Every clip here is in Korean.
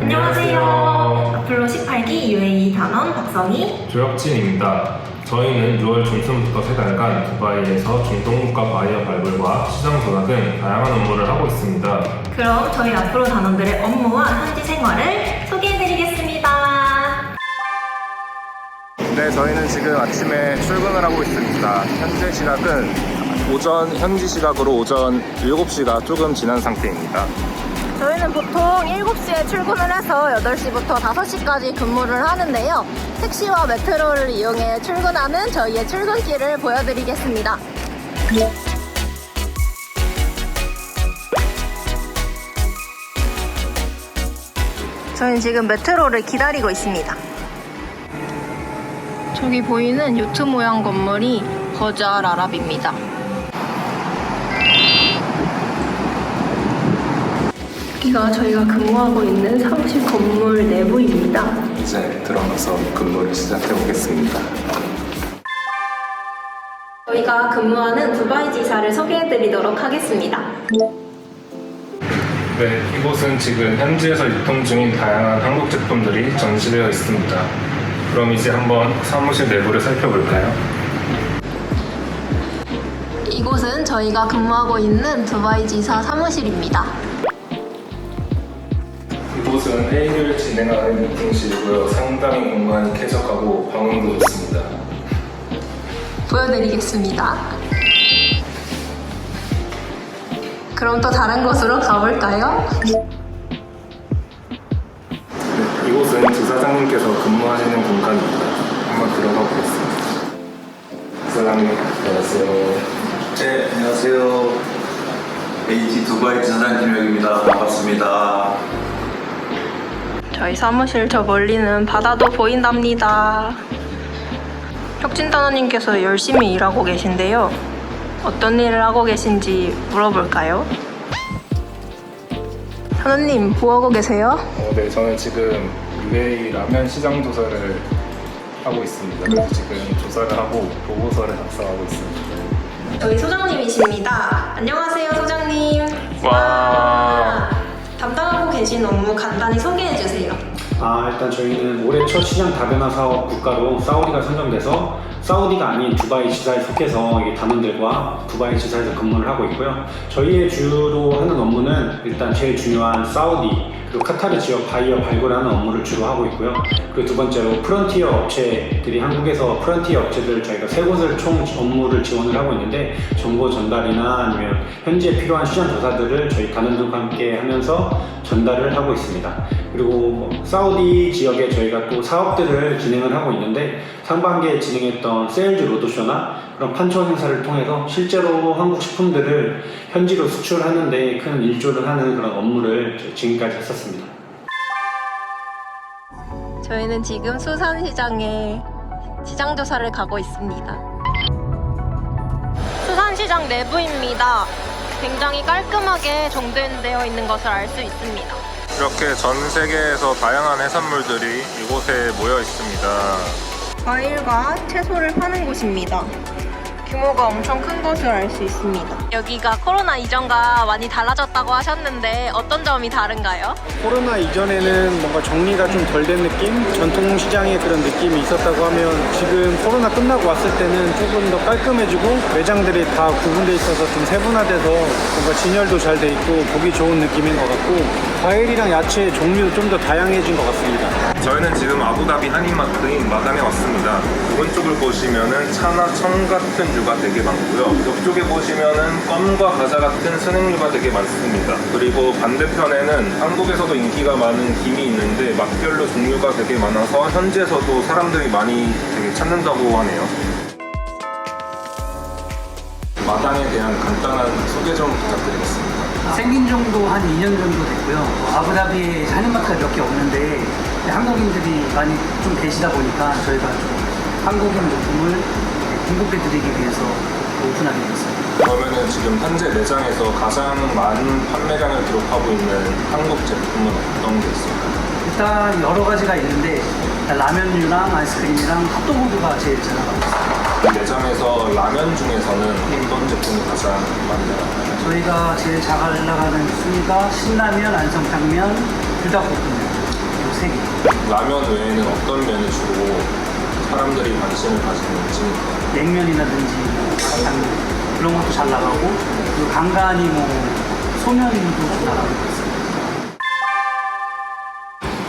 안녕하세요. 앞으로 18기 UAE 단원 박성희. 조혁진입니다. 저희는 6월 중순부터 세 달간 두바이에서 중동국가 바이어 발굴과 시장 조사 등 다양한 업무를 하고 있습니다. 그럼 저희 앞으로 단원들의 업무와 현지 생활을 소개해드리겠습니다. 네, 저희는 지금 아침에 출근을 하고 있습니다. 현재 시각은 오전, 현지 시각으로 오전 7시가 조금 지난 상태입니다. 저희는 보통 7시에 출근을 해서 8시부터 5시까지 근무를 하는데요. 택시와 메트로를 이용해 출근하는 저희의 출근길을 보여드리겠습니다. 저희는 지금 메트로를 기다리고 있습니다. 저기 보이는 요트 모양 건물이 버자 라랍입니다. 여기가 저희가 근무하고 있는 사무실 건물 내부입니다. 이제 들어가서 근무를 시작해 보겠습니다. 저희가 근무하는 두바이 지사를 소개해 드리도록 하겠습니다. 네, 이곳은 지금 현지에서 유통 중인 다양한 한국 제품들이 전시되어 있습니다. 그럼 이제 한번 사무실 내부를 살펴볼까요? 이곳은 저희가 근무하고 있는 두바이 지사 사무실입니다. 이곳은 회의를 진행하는 미팅실이고요. 상당히 공간이 쾌적하고 방음도 좋습니다. 보여드리겠습니다. 그럼 또 다른 곳으로 가볼까요? 이곳은 주사장님께서 근무하시는 공간입니다. 한번 들어가 보겠습니다. 사장님, 안녕하세요. 네, 안녕하세요. AT 두바이 지사장 김혁입니다. 반갑습니다. 저희 사무실 저 멀리는 바다도 보인답니다. 혁진 단원님께서 열심히 일하고 계신데요. 어떤 일을 하고 계신지 물어볼까요? 단원님, 뭐 하고 계세요? 어, 네, 저는 지금 UAE 라면 시장 조사를 하고 있습니다. 그래서 지금 조사를 하고 보고서를 작성하고 있습니다. 저희 소장님이십니다. 안녕하세요, 소장님. 와. 담당하고 계신 업무 간단히 소개해 주세요. 아, 일단 저희는 올해 첫 시장 다변화 사업 국가로 사우디가 선정돼서 사우디가 아닌 두바이 지사에 속해서 이 단원들과 두바이 지사에서 근무를 하고 있고요. 저희의 주로 하는 업무는 일단 제일 중요한 사우디 그리고 카타르 지역 바이어 발굴하는 업무를 주로 하고 있고요. 그리고 두 번째로 프런티어 업체들이 한국에서 프런티어 업체들 저희가 세 곳을 총 업무를 지원을 하고 있는데 정보 전달이나 아니면 현지에 필요한 시장 조사들을 저희 단원들과 함께 하면서 전달을 하고 있습니다. 그리고 뭐 사우디 지역에 저희가 또 사업들을 진행을 하고 있는데 상반기에 진행했던 세일즈 로드쇼나 그런 판촉 행사를 통해서 실제로 한국 식품들을 현지로 수출하는데 큰 일조를 하는 그런 업무를 지금까지 했었습니다. 저희는 지금 수산시장에 시장 조사를 가고 있습니다. 수산시장 내부입니다. 굉장히 깔끔하게 정돈되어 있는 것을 알 수 있습니다. 이렇게 전 세계에서 다양한 해산물들이 이곳에 모여 있습니다. 과일과 채소를 파는 곳입니다. 규모가 엄청 큰 것을 알 수 있습니다. 여기가 코로나 이전과 많이 달라졌다고 하셨는데 어떤 점이 다른가요? 코로나 이전에는 뭔가 정리가 좀 덜 된 느낌? 전통 시장의 그런 느낌이 있었다고 하면 지금 코로나 끝나고 왔을 때는 조금 더 깔끔해지고 매장들이 다 구분돼 있어서 좀 세분화돼서 뭔가 진열도 잘 돼 있고 보기 좋은 느낌인 것 같고 과일이랑 야채 종류도 좀 더 다양해진 것 같습니다. 저희는 지금 아부다비 한인마트인 마담에 왔습니다. 오른쪽을 보시면은 차나 청 같은 류가 되게 많고요. 옆쪽에 보시면은 껌과 과자 같은 스낵류가 되게 많습니다. 그리고 반대편에는 한국에서도 인기가 많은 김이 있는데 맛별로 종류가 되게 많아서 현지에서도 사람들이 많이 되게 찾는다고 하네요. 마당에 대한 간단한 소개 좀 부탁드리겠습니다. 생긴 정도 한 2년 정도 됐고요. 뭐 아부다비에 한인마트가 몇 개 없는데 한국인들이 많이 좀 계시다 보니까 저희가 좀 한국인 제품을 공급해 드리기 위해서 오픈하게 됐어요. 그러면은 지금 현재 매장에서 가장 많은 판매량을 기록하고 있는 한국 제품은 어떤 게 있을까요? 일단 여러 가지가 있는데 라면류랑 아이스크림이랑 핫도그가 제일 잘 나가고 있어요. 매장에서 라면 중에서는 어떤 제품이 가장 많이 나가나요? 저희가 제일 잘 나가는 순위가 신라면, 안성탕면, 불닭볶음면 이세 개. 라면 외에는 어떤 면이 주로 사람들이 관심을 가지는지 냉면이라든지 장 그런 것도 잘 나가고 그리고 간간이 뭐 소면도 잘 나가고 있어요.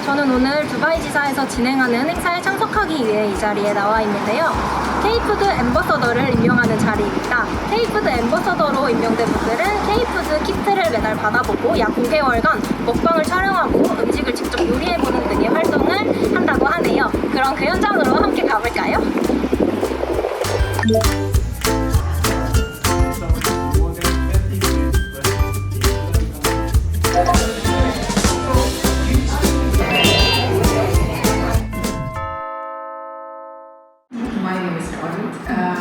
저는 오늘 두바이 지사에서 진행하는 행사에 참석하기 위해 이 자리에 나와 있는데요. K푸드 엠버서더를 임명하는 자리입니다. K푸드 엠버서더로 임명된 분들은 K푸드 키트를 매달 받아보고 약 5개월간 먹방을 촬영하고 음식을 직접 요리해보는 등의 활동을 한 하네요. 그럼 그 현장으로 함께 가볼까요? Uh.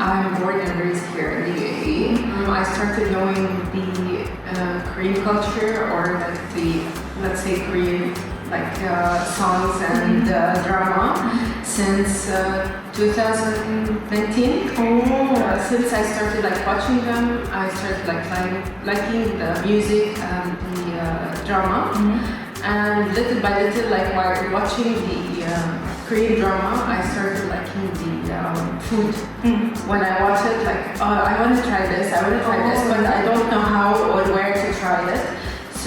Um, uh, like uh, songs and uh, drama since uh, 2019. Uh, since I started like watching them, I started like liking, liking the music and the uh, drama. And little by little, like while watching the um, Korean drama, I started liking the um, food. When I watch it, like, oh, I want to try this, I want to try this, but I don't know how or where to try it.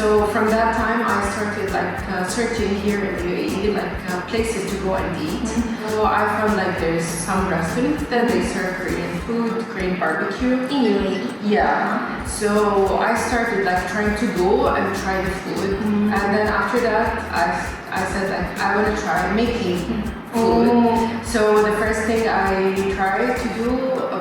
So from that time, I started like uh, searching here in the UAE, like uh, places to go and eat. So I found like there's some restaurants that they serve Korean food, Korean barbecue. In UAE. Yeah. So I started like trying to go and try the food, and then after that, I I said like I want to try making food. So the first thing I tried to do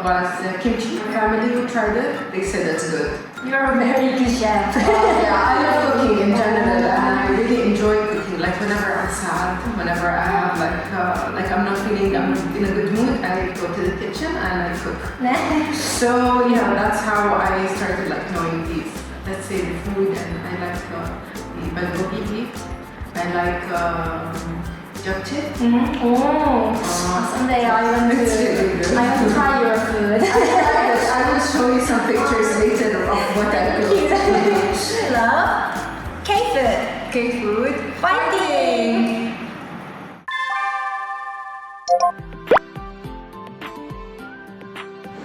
was uh, kimchi. My family who tried it, they said it's good. You're a very good chef. yeah, I love cooking in general, and I really enjoy cooking. Like whenever I'm sad, whenever I have like uh, like I'm not feeling I'm in a good mood, I go to the kitchen and I cook. So yeah, that's how I started like knowing these. Let's say the food, and I like uh, the bulgogi beef. I like um, dirty. Mm -hmm. Oh, ah. someday I want to. Really I want to try your food. I will show you some pictures later of what I cook. Love, K food. K food. Fighting.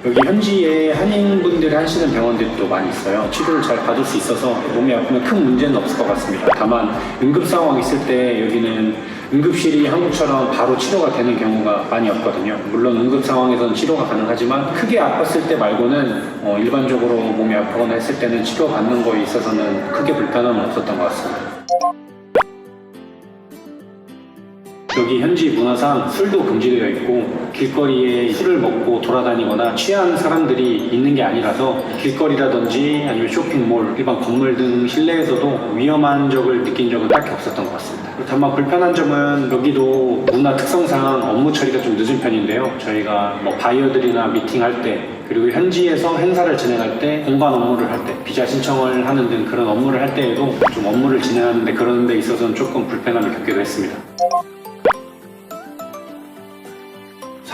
여기 현지에 한인분들이 하시는 병원들이 또 많이 있어요. 치료를 잘 받을 수 있어서 몸이 아프면 큰 문제는 없을 것 같습니다. 다만 응급 상황 있을 때 여기는 응급실이 한국처럼 바로 치료가 되는 경우가 많이 없거든요. 물론 응급 상황에서는 치료가 가능하지만 크게 아팠을 때 말고는 어, 일반적으로 몸이 아프거나 했을 때는 치료받는 거에 있어서는 크게 불편함은 없었던 것 같습니다. 여기 현지 문화상 술도 금지되어 있고 길거리에 술을 먹고 돌아다니거나 취한 사람들이 있는 게 아니라서 길거리라든지 아니면 쇼핑몰, 일반 건물 등 실내에서도 위험한 적을 느낀 적은 딱히 없었던 것 같습니다. 다만 불편한 점은 여기도 문화 특성상 업무 처리가 좀 늦은 편인데요. 저희가 뭐 바이어들이나 미팅할 때 그리고 현지에서 행사를 진행할 때 공간 업무를 할 때 비자 신청을 하는 등 그런 업무를 할 때에도 좀 업무를 진행하는데 그런 데 있어서는 조금 불편함을 겪기도 했습니다.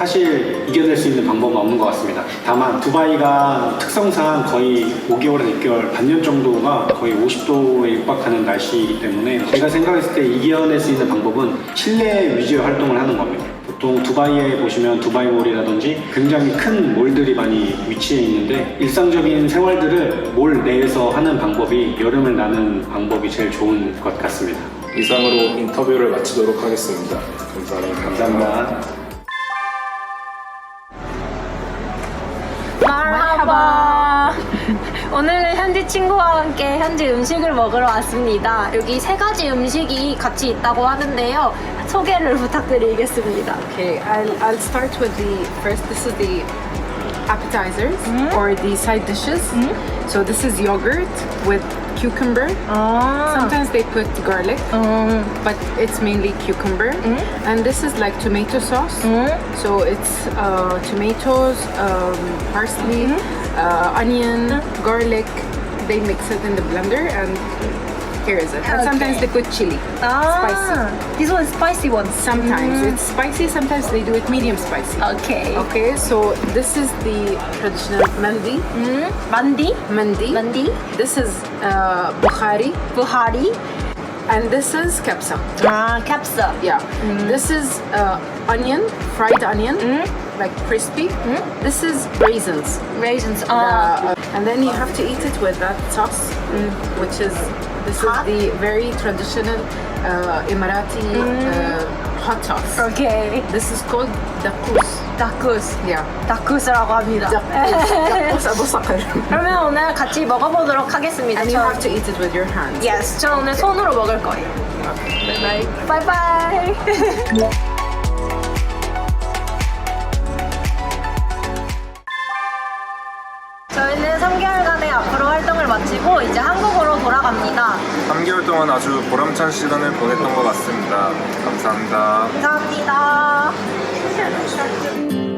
사실 이겨낼 수 있는 방법은 없는 것 같습니다. 다만 두바이가 특성상 거의 5개월에서 6개월, 반년 정도가 거의 50도에 육박하는 날씨이기 때문에 제가 생각했을 때 이겨낼 수 있는 방법은 실내 위주의 활동을 하는 겁니다. 보통 두바이에 보시면 두바이몰이라든지 굉장히 큰 몰들이 많이 위치해 있는데 일상적인 생활들을 몰 내에서 하는 방법이 여름을 나는 방법이 제일 좋은 것 같습니다. 이상으로 인터뷰를 마치도록 하겠습니다. 감사합니다. 감사합니다. 마하바. 오늘은 현지 친구와 함께 현지 음식을 먹으러 왔습니다. 여기 세 가지 음식이 같이 있다고 하는데요. 소개를 부탁드리겠습니다. Okay, I'll, I'll start with the first. This is the appetizers or the side dishes. So this is yogurt with cucumber. 아, Sometimes they put garlic, 음, but it's mainly cucumber. And this is like tomato sauce. So it's uh, tomatoes, um, parsley, uh, onion, garlic. They mix it in the blender and here's it. But sometimes they put chili. Ah, spicy. This one's spicy one. Sometimes mm. it's spicy, sometimes they do it medium spicy. Okay. Okay, so this is the traditional mandi. Mm. Mandi? Mandi. Mandi. This is uh, Bukhari. Bukhari. And this is kapsa. Ah, kapsa. Yeah. Mm. This is uh, onion, fried onion, mm. like crispy. This is raisins. Raisins. Ah. The, uh, and then you have to eat it with that sauce, which is this Hot? is the very traditional uh, Emirati uh, hot sauce. 오케이. This is called dakus. 다쿠스. Yeah. 다쿠스라고 합니다. Dakus Abu Sakr. 그러면 오늘 같이 먹어보도록 하겠습니다. And you 저- have to eat it with your hands. Yes, 저 오늘 손으로 먹을 거예요. Bye bye. 바이 마치고 이제 한국으로 돌아갑니다. 3개월 동안 아주 보람찬 시간을 보냈던 것 같습니다. 감사합니다. 감사합니다.